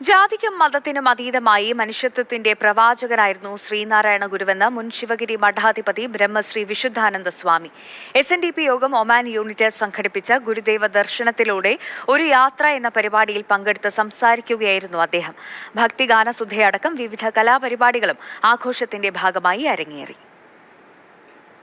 ജാതിക്കും മതത്തിനും അതീതമായി മനുഷ്യത്വത്തിന്റെ പ്രവാചകനായിരുന്നു ശ്രീനാരായണ ഗുരുവെന്ന് മുൻ Sivagiri മഠാധിപതി Brahmashri Vishuddhananda Swami. S N D P Yogam Oman unit സംഘടിപ്പിച്ച ഗുരുദേവ ദർശനത്തിലൂടെ ഒരു യാത്ര എന്ന പരിപാടിയിൽ പങ്കെടുത്ത് സംസാരിക്കുകയായിരുന്നു അദ്ദേഹം. ഭക്തിഗാന സുധയടക്കം വിവിധ കലാപരിപാടികളും ആഘോഷത്തിന്റെ ഭാഗമായി അരങ്ങേറി.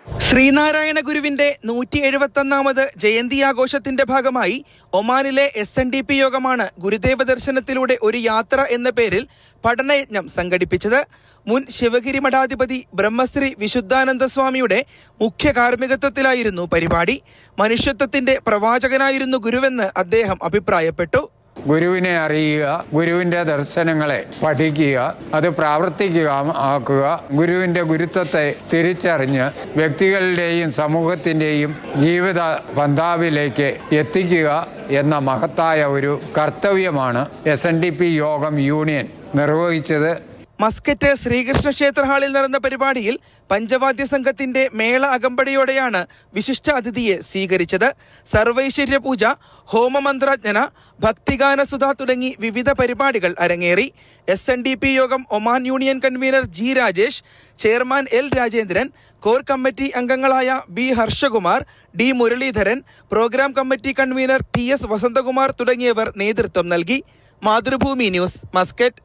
ശ്രീനാരായണ ഗുരുവിന്റെ നൂറ്റി എഴുപത്തൊന്നാമത് ജയന്തി ആഘോഷത്തിന്റെ ഭാഗമായി ഒമാനിലെ എസ് എൻ ഡി പി യോഗമാണ് ഗുരുദേവ ദർശനത്തിലൂടെ ഒരു യാത്ര എന്ന പേരിൽ പഠനയജ്ഞം സംഘടിപ്പിച്ചത്. മുൻ ശിവഗിരി മഠാധിപതി ബ്രഹ്മശ്രീ വിശുദ്ധാനന്ദ സ്വാമിയുടെ മുഖ്യ കാർമ്മികത്വത്തിലായിരുന്നു പരിപാടി. മനുഷ്യത്വത്തിന്റെ പ്രവാചകനായിരുന്നു ഗുരുവെന്ന് അദ്ദേഹം അഭിപ്രായപ്പെട്ടു. ഗുരുവിനെ അറിയുക ഗുരുവിന്റെ ദർശനങ്ങളെ പഠിക്കുക അത് പ്രാവർത്തിക്കുക ആക്കുക. ഗുരുവിന്റെ ഗുരുത്വത്തെ തിരിച്ചറിഞ്ഞ് വ്യക്തികളുടെയും സമൂഹത്തിന്റെയും ജീവിത പന്താവിലേക്ക് എത്തിക്കുക എന്ന മഹത്തായ ഒരു കർത്തവ്യമാണ് എസ് യോഗം യൂണിയൻ നിർവഹിച്ചത്. മസ്കറ്റ് ശ്രീകൃഷ്ണ ക്ഷേത്ര ഹാളിൽ നടന്ന പരിപാടിയിൽ പഞ്ചവാദ്യ സംഘത്തിന്റെ മേള അകമ്പടിയോടെയാണ് വിശിഷ്ട അതിഥിയെ സ്വീകരിച്ചത്. സർവൈശ്വര്യ പൂജ ഹോമമന്ത്രജ്ഞന ഭക്തിഗാനസുധ തുടങ്ങി വിവിധ പരിപാടികൾ അരങ്ങേറി. S N D P Yogam Oman union convener G Rajesh chairman L Rajendran core committee അംഗങ്ങളായ B Harshakumar D Muralidharan programme committee convener T S Vasanthakumar തുടങ്ങിയവർ നേതൃത്വം നൽകി. Mathrubhumi news Muscat.